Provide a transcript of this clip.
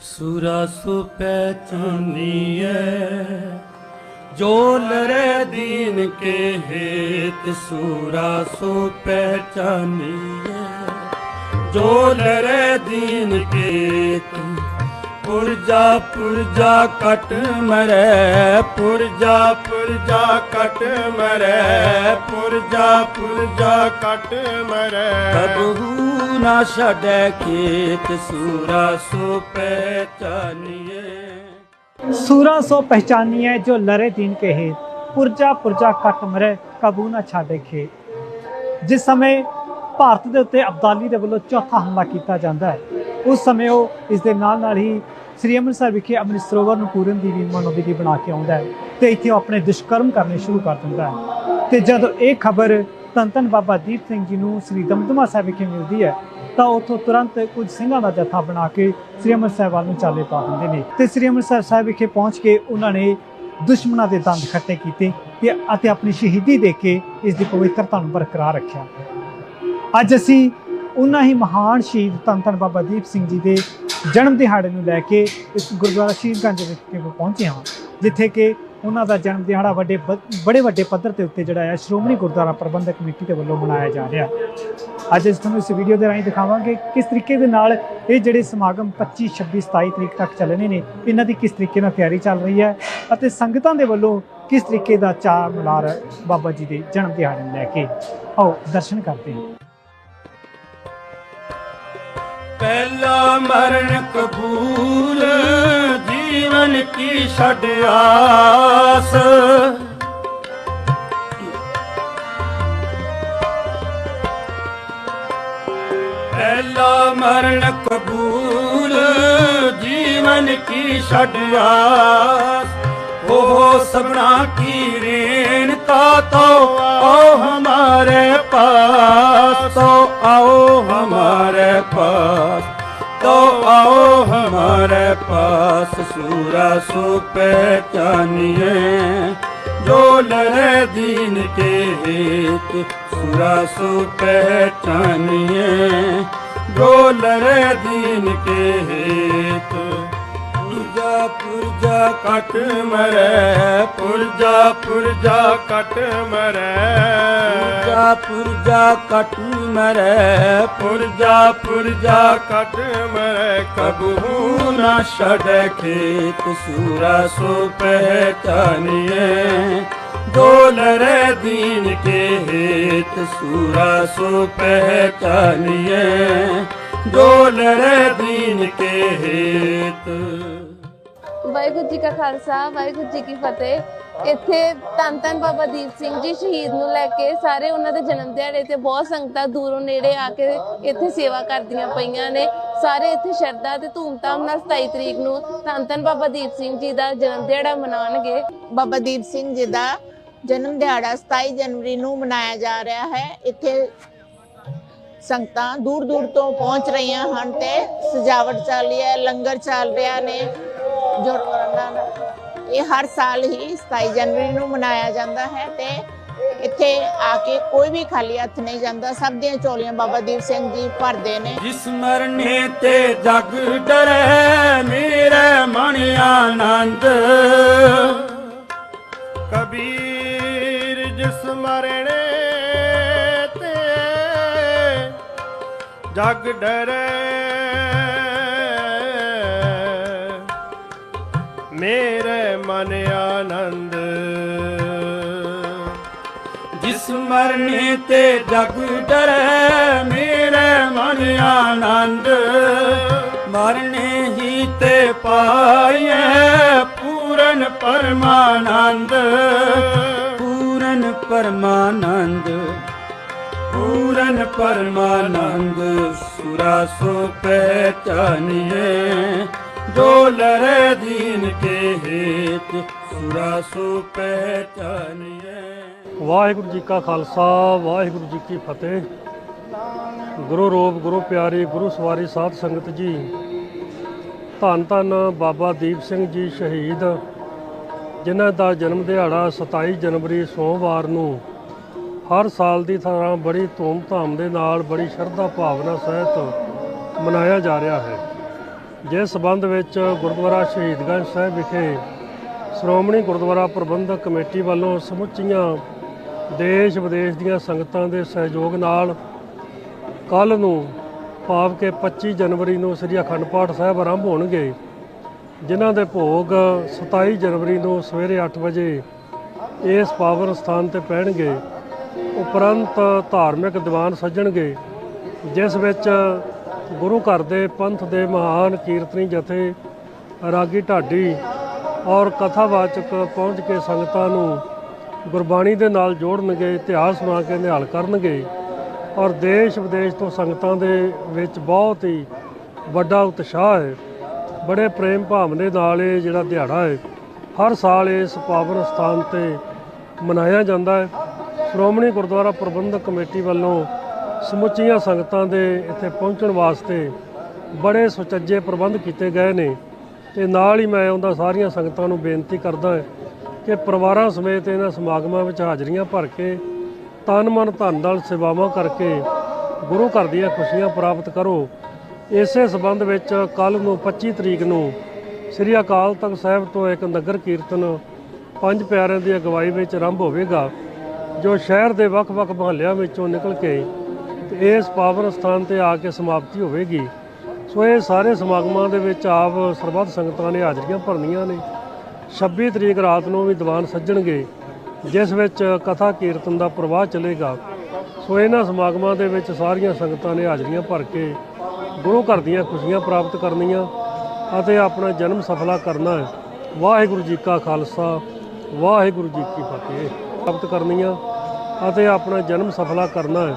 ਸੂਰਾ ਸੋ ਪਹਿਚਾਨੀਏ ਜੋ ਲਰੇ ਦੀਨ ਕੇ ਹੇਤ ਸੂਰਾ ਸੋ ਪਹਿਚਾਨੀਏ ਜੋ ਲਰੇ ਦੀਨ ਕੇ ਪੁਰਜਾ ਪੁਰਜਾ ਕਟ ਮਰੈ, ਪੁਰਜਾ ਪੁਰਜਾ ਕਟ ਮਰੈ, ਪੁਰਜਾ ਪੁਰਜਾ ਕਟ ਮਰੈ। ਕਬਹੂ ਨਾ ਛੱਡੈ ਖੇਤ ਸੂਰਾ ਸੋ ਪਹਿਚਾਨੀਏ। ਸੂਰਾ ਸੋ ਪਹਿਚਾਨੀਏ ਜੋ ਲਰੇ ਦੀਨ ਕੇ ਪੁਰਜਾ ਪੁਰਜਾ ਕੱਟ ਮਰੇ, ਕਬੂ ਨਾ ਛੱਡੇ ਖੇਤ। ਜਿਸ ਸਮੇਂ ਭਾਰਤ ਦੇ ਉੱਤੇ ਅਬਦਾਲੀ ਦੇ ਵੱਲੋਂ ਚੌਥਾ ਹਮਲਾ ਕੀਤਾ ਜਾਂਦਾ ਹੈ, ਉਸ ਸਮੇਂ ਉਹ ਇਸ ਦੇ ਨਾਲ ਨਾਲ ਹੀ ਸ੍ਰੀ ਅੰਮ੍ਰਿਤਸਰ ਵਿਖੇ ਅੰਮ੍ਰਿਤ ਸਰੋਵਰ ਨੂੰ ਪੂਰਨ ਦੀ ਵੀ ਮਨੋਦੀ ਦੀ ਬਣਾ ਕੇ ਆਉਂਦਾ ਹੈ ਤੇ ਇੱਥੇ ਉਹ ਆਪਣੇ ਦੁਸ਼ਕਰਮ ਕਰਨੇ ਸ਼ੁਰੂ ਕਰ ਦਿੰਦਾ ਹੈ। ਤੇ ਜਦੋਂ ਇਹ ਖਬਰ ਧੰਨ ਧੰਨ ਬਾਬਾ ਦੀਪ ਸਿੰਘ ਜੀ ਨੂੰ ਸ੍ਰੀ ਦਮਦਮਾ ਸਾਹਿਬ ਵਿਖੇ ਮਿਲਦੀ ਹੈ। ਤਾਂ ਉੱਥੋਂ ਤੁਰੰਤ ਕੁਝ ਸਿੰਘਾਂ ਦਾ ਜਥਾ ਬਣਾ ਕੇ ਸ੍ਰੀ ਅੰਮ੍ਰਿਤਸਰ ਵੱਲ ਨੂੰ ਚਾਲੇ ਪਾ ਦਿੰਦੇ ਨੇ। ਤੇ ਸ੍ਰੀ ਅੰਮ੍ਰਿਤਸਰ ਸਾਹਿਬ ਵਿਖੇ ਪਹੁੰਚ ਕੇ ਉਹਨਾਂ ਨੇ ਦੁਸ਼ਮਣਾਂ ਦੇ ਦੰਦ ਖੱਟੇ ਕੀਤੇ ਤੇ ਅਤੇ ਆਪਣੀ ਸ਼ਹੀਦੀ ਦੇ ਕੇ ਇਸ ਦੀ ਪਵਿੱਤਰਤਾ ਨੂੰ ਬਰਕਰਾਰ ਰੱਖਿਆ। ਅੱਜ ਅਸੀਂ ਉਹਨਾਂ ਹੀ ਮਹਾਨ ਸ਼ਹੀਦ ਧੰਨ ਧੰਨ ਬਾਬਾ ਦੀਪ ਸਿੰਘ ਜੀ ਦੇ ਜਨਮ ਦਿਹਾੜੇ ਨੂੰ ਲੈ ਕੇ ਇਸ ਗੁਰਦੁਆਰਾ ਸ਼ਹੀਦਗੰਜ ਵਿਖੇ ਪਹੁੰਚੇ ਹਾਂ, ਜਿੱਥੇ ਕਿ ਉਹਨਾਂ ਦਾ ਜਨਮ ਦਿਹਾੜਾ ਵੱਡੇ ਬੜੇ ਵੱਡੇ ਪੱਧਰ ਤੇ ਉੱਤੇ ਜਿਹੜਾ ਹੈ ਸ਼੍ਰੋਮਣੀ ਗੁਰਦੁਆਰਾ ਪ੍ਰਬੰਧਕ ਕਮੇਟੀ ਦੇ ਵੱਲੋਂ ਮਨਾਇਆ ਜਾ ਰਿਹਾ। ਅੱਜ ਅਸੀਂ ਤੁਹਾਨੂੰ ਇਸ ਵੀਡੀਓ ਦੇ ਰਾਹੀਂ ਦਿਖਾਵਾਂਗੇ ਕਿਸ ਤਰੀਕੇ ਦੇ ਨਾਲ ਇਹ ਜਿਹੜੇ ਸਮਾਗਮ 25 26 27 ਤਰੀਕ ਤੱਕ ਚੱਲਣੇ ਨੇ, ਇਹਨਾਂ ਦੀ ਕਿਸ ਤਰੀਕੇ ਨਾਲ ਤਿਆਰੀ ਚੱਲ ਰਹੀ ਹੈ ਅਤੇ ਸੰਗਤਾਂ ਦੇ ਵੱਲੋਂ ਕਿਸ ਤਰੀਕੇ ਦਾ ਚਾਅ ਮਨਾਰ ਬਾਬਾ ਜੀ ਦੇ ਜਨਮ ਦਿਹਾੜੇ ਨੂੰ ਲੈ ਕੇ ਆਓ ਦਰਸ਼ਨ ਕਰਦੇ ਹਾਂ। ਪਹਿਲਾ ਮਰਨ ਕੀ ਛੱਡ ਆਸ ਪਹਿਲਾ ਮਰਨ ਕਬੂਲ ਜੀਵਨ ਕੀ ਛੱਡ ਆਸ ਉਹ ਸਭਨਾ ਕੀ ਰੇਣਤਾ ਤੋ आओ हमारे पास तो आओ हमारे पास तो आओ हमारे ਸੂਰਾ ਸੋ ਪਹਿਚਾਨੀਏ ਜੋ ਲਰੇ ਦੀਨ ਕੇ ਹੇਤ। ਸੂਰਾ ਸੋ ਪਹਿਚਾਨੀਏ ਜੋ ਲਰੇ ਦੀਨ ਕੇ ਹੇਤ। ਪੁਰਜਾ ਪੁਰਜਾ ਕਟ ਮਰੈ, ਪੁਰਜਾ ਪੁਰਜਾ ਕਟ ਮਰੈ। ਪੁਰਜਾ ਪੁਰਜਾ ਕਟ ਮਰੈ ਪੁਰਜਾ ਪੁਰਜਾ ਕਟ ਮਰੈ ਕਬਹੂ ਨਾ ਛੜੈ ਖੇਤ ਸੂਰਾ ਸੋ ਪਹਿਚਾਨੀਏ ਡੋਲਰੇ ਦੀਨ ਕੇ ਹੇਤ ਸੂਰਾ ਸੋ ਪਹਿਚਾਨੀਏ ਡੋਲਰੇ ਦੀਨ ਕੇ ਹੇਤ ਵਾਹਿਗੁਰੂ ਜੀ ਕਾ ਖਾਲਸਾ, ਵਾਹਿਗੁਰੂ ਜੀ ਕੀ ਫਤਿਹ। ਇੱਥੇ ਧੰਨ ਧੰਨ ਬਾਬਾ ਦੀਪ ਸਿੰਘ ਜੀ ਸ਼ਹੀਦ ਨੂੰ ਲੈ ਕੇ ਸਾਰੇ ਉਹਨਾਂ ਦੇ ਜਨਮ ਦਿਹਾੜੇ ਤੇ ਬਹੁਤ ਸੰਗਤਾਂ ਦੂਰੋਂ ਨੇੜੇ ਆ ਕੇ ਇੱਥੇ ਸੇਵਾ ਕਰਦੀਆਂ ਪਈਆਂ ਨੇ। ਸਾਰੇ ਇੱਥੇ ਸ਼ਰਧਾ ਤੇ ਧੂਮਧਾਮ ਨਾਲ 27 ਤਰੀਕ ਨੂੰ ਧੰਨ ਧੰਨ ਬਾਬਾ ਦੀਪ ਸਿੰਘ ਜੀ ਦਾ ਜਨਮ ਦਿਹਾੜਾ ਮਨਾਉਣਗੇ। ਬਾਬਾ ਦੀਪ ਸਿੰਘ ਜੀ ਦਾ ਜਨਮ ਦਿਹਾੜਾ 27 ਜਨਵਰੀ ਨੂੰ ਮਨਾਇਆ ਜਾ ਰਿਹਾ ਹੈ। ਇੱਥੇ ਸੰਗਤਾਂ ਦੂਰ ਦੂਰ ਤੋਂ ਪਹੁੰਚ ਰਹੀਆਂ ਹਨ ਤੇ ਸਜਾਵਟ ਚੱਲ ਰਹੀ ਹੈ, ਲੰਗਰ ਚੱਲ ਰਿਹਾ ਨੇ ਜੋ ਇਹ ਹਰ ਸਾਲ ਹੀ 27 ਜਨਵਰੀ ਨੂੰ ਮਨਾਇਆ ਜਾਂਦਾ ਹੈ ਤੇ ਇੱਥੇ ਆ ਕੇ ਕੋਈ ਵੀ ਖਾਲੀ ਹੱਥ ਨਹੀਂ ਜਾਂਦਾ। ਸਭ ਦੀਆਂ ਝੋਲੀਆਂ ਬਾਬਾ ਦੀਪ ਸਿੰਘ ਜੀ ਭਰਦੇ ਨੇ। ਜਿਸ ਮਰਨੇ ਤੇ ਜਗ ਡਰੈ, ਮੇਰੇ ਮਨ ਆਨੰਦ। ਕਬੀਰ ਜਿਸ ਮਰਣੇ ਤੇ ਜਗ ਡਰੈ, ਮੇਰੇ ਮਨ ਆਨੰਦ। ਜਿਸ ਮਰਨੇ ਤੇ ਜਗ ਡਰੈ ਮੇਰੇ ਮਨ ਆਨੰਦ। ਮਰਨੇ ਹੀ ਤੇ ਪਾਈਐ ਪੂਰਨ ਪਰਮਾਨੰਦ। ਪੂਰਨ ਪਰਮਾਨੰਦ ਪੂਰਨ ਪਰਮਾਨੰਦ। ਸੁਰਾ ਸੋ ਪਹਿਚਾਨੀਏ ਜੋ ਲਰੇ ਦੀਨ ਕੇ ਹੇਤ ਸੁਰਾ ਸੋ ਵਾਹਿਗੁਰੂ ਜੀ ਕਾ ਖਾਲਸਾ, ਵਾਹਿਗੁਰੂ ਜੀ ਕੀ ਫਤਿਹ। ਗੁਰੂ ਰੂਪ ਗੁਰੂ ਪਿਆਰੀ, ਗੁਰੂ ਸਵਾਰੀ ਸਾਧ ਸੰਗਤ ਜੀ। ਧੰਨ ਧੰਨ ਬਾਬਾ ਦੀਪ ਸਿੰਘ ਜੀ ਸ਼ਹੀਦ, ਜਿਨ੍ਹਾਂ ਦਾ ਜਨਮ ਦਿਹਾੜਾ 27 ਜਨਵਰੀ ਸੋਮਵਾਰ ਨੂੰ ਹਰ ਸਾਲ ਦੀ ਤਰ੍ਹਾਂ ਬੜੀ ਧੂਮ-ਧਾਮ ਦੇ ਨਾਲ, ਬੜੀ ਸ਼ਰਧਾ ਭਾਵਨਾ ਸਹਿਤ ਮਨਾਇਆ ਜਾ ਰਿਹਾ ਹੈ। ਜਿਸ ਸਬੰਧ ਵਿੱਚ ਗੁਰਦੁਆਰਾ ਸ਼ਹੀਦਗੰਜ ਸਾਹਿਬ ਵਿਖੇ ਸ਼੍ਰੋਮਣੀ ਗੁਰਦੁਆਰਾ ਪ੍ਰਬੰਧਕ ਕਮੇਟੀ ਵੱਲੋਂ ਸਮੁੱਚੀਆਂ ਦੇਸ਼ ਵਿਦੇਸ਼ ਦੀਆਂ ਸੰਗਤਾਂ ਦੇ ਸਹਿਯੋਗ ਨਾਲ ਕੱਲ ਨੂੰ ਭਾਵ ਕੇ 25 ਜਨਵਰੀ ਨੂੰ ਸ੍ਰੀ ਅਖੰਡ ਪਾਠ ਸਾਹਿਬ ਆਰੰਭ ਹੋਣਗੇ, ਜਿਨ੍ਹਾਂ ਦੇ ਭੋਗ 27 ਜਨਵਰੀ ਨੂੰ ਸਵੇਰੇ 8 ਵਜੇ ਇਸ ਪਾਵਨ ਸਥਾਨ ਤੇ ਪੈਣਗੇ, ਉਪਰੰਤ ਧਾਰਮਿਕ ਦੀਵਾਨ ਸੱਜਣਗੇ, ਜਿਸ ਵਿੱਚ ਗੁਰੂ ਘਰ ਦੇ ਪੰਥ ਦੇ ਮਹਾਨ ਕੀਰਤਨੀ ਜਥੇ ਰਾਗੀ ਢਾਡੀ ਔਰ ਕਥਾਵਾਚਕ ਪਹੁੰਚ ਕੇ ਸੰਗਤਾਂ ਨੂੰ ਗੁਰਬਾਣੀ ਦੇ ਨਾਲ ਜੋੜਨਗੇ, ਇਤਿਹਾਸ ਸੁਣਾ ਕੇ ਨਿਹਾਲ ਕਰਨਗੇ ਔਰ ਦੇਸ਼ ਵਿਦੇਸ਼ ਤੋਂ ਸੰਗਤਾਂ ਦੇ ਵਿੱਚ ਬਹੁਤ ਹੀ ਵੱਡਾ ਉਤਸ਼ਾਹ ਹੈ। ਬੜੇ ਪ੍ਰੇਮ ਭਾਵ ਦੇ ਨਾਲ ਇਹ ਜਿਹੜਾ ਦਿਹਾੜਾ ਹੈ, ਹਰ ਸਾਲ ਇਸ ਪਾਵਨ ਸਥਾਨ ਤੇ ਮਨਾਇਆ ਜਾਂਦਾ ਹੈ। ਸ਼੍ਰੋਮਣੀ ਗੁਰਦੁਆਰਾ ਪ੍ਰਬੰਧਕ ਕਮੇਟੀ ਵੱਲੋਂ ਸਮੁੱਚੀਆਂ ਸੰਗਤਾਂ ਦੇ ਇੱਥੇ ਪਹੁੰਚਣ ਵਾਸਤੇ ਬੜੇ ਸੁਚੱਜੇ ਪ੍ਰਬੰਧ ਕੀਤੇ ਗਏ ਨੇ ਤੇ ਨਾਲ ਹੀ ਮੈਂ ਉਹਨਾਂ ਸਾਰੀਆਂ ਸੰਗਤਾਂ ਨੂੰ ਬੇਨਤੀ ਕਰਦਾ ਕਿ ਪਰਿਵਾਰਾਂ ਸਮੇਤ ਇਹਨਾਂ ਸਮਾਗਮਾਂ ਵਿੱਚ ਹਾਜ਼ਰੀਆਂ ਭਰ ਕੇ ਤਨ ਮਨ ਧਨ ਨਾਲ ਸੇਵਾਵਾਂ ਕਰਕੇ ਗੁਰੂ ਘਰ ਦੀਆਂ ਖੁਸ਼ੀਆਂ ਪ੍ਰਾਪਤ ਕਰੋ। ਇਸੇ ਸਬੰਧ ਵਿੱਚ ਕੱਲ ਨੂੰ 25 ਤਰੀਕ ਨੂੰ ਸ੍ਰੀ ਅਕਾਲ ਤਖਤ ਸਾਹਿਬ ਤੋਂ ਇੱਕ ਨਗਰ ਕੀਰਤਨ ਪੰਜ ਪਿਆਰਿਆਂ ਦੀ ਅਗਵਾਈ ਵਿੱਚ ਆਰੰਭ ਹੋਵੇਗਾ, ਜੋ ਸ਼ਹਿਰ ਦੇ ਵੱਖ-ਵੱਖ ਮੁਹੱਲਿਆਂ ਵਿੱਚੋਂ ਨਿਕਲ ਕੇ ਇਸ ਪਾਵਨ ਸਥਾਨ ਤੇ ਆ ਕੇ ਸਮਾਪਤੀ ਹੋਵੇਗੀ। ਸੋ ਇਹ ਸਾਰੇ ਸਮਾਗਮਾਂ ਦੇ ਵਿੱਚ ਆਪ ਸਰਬੱਤ ਸੰਗਤਾਂ ਨੇ ਹਾਜ਼ਰੀਆਂ ਭਰਨੀਆਂ ਨੇ। 26 ਤਰੀਕ ਰਾਤ ਨੂੰ ਵੀ ਦੀਵਾਨ ਸੱਜਣਗੇ, ਜਿਸ ਵਿੱਚ ਕਥਾ ਕੀਰਤਨ ਦਾ ਪ੍ਰਵਾਹ ਚੱਲੇਗਾ। ਸੋ ਇਹਨਾਂ ਸਮਾਗਮਾਂ ਦੇ ਵਿੱਚ ਸਾਰੀਆਂ ਸੰਗਤਾਂ ਨੇ ਹਾਜ਼ਰੀਆਂ ਭਰ ਕੇ ਗੁਰੂ ਘਰ ਦੀਆਂ ਖੁਸ਼ੀਆਂ ਪ੍ਰਾਪਤ ਕਰਨੀਆਂ ਅਤੇ ਆਪਣਾ ਜਨਮ ਸਫਲਾ ਕਰਨਾ ਹੈ। ਵਾਹਿਗੁਰੂ ਜੀ ਕਾ ਖਾਲਸਾ, ਵਾਹਿਗੁਰੂ ਜੀ ਕੀ ਫਤਿਹ। ਪ੍ਰਾਪਤ ਕਰਨੀਆਂ ਅਤੇ ਆਪਣਾ ਜਨਮ ਸਫਲਾ ਕਰਨਾ ਹੈ।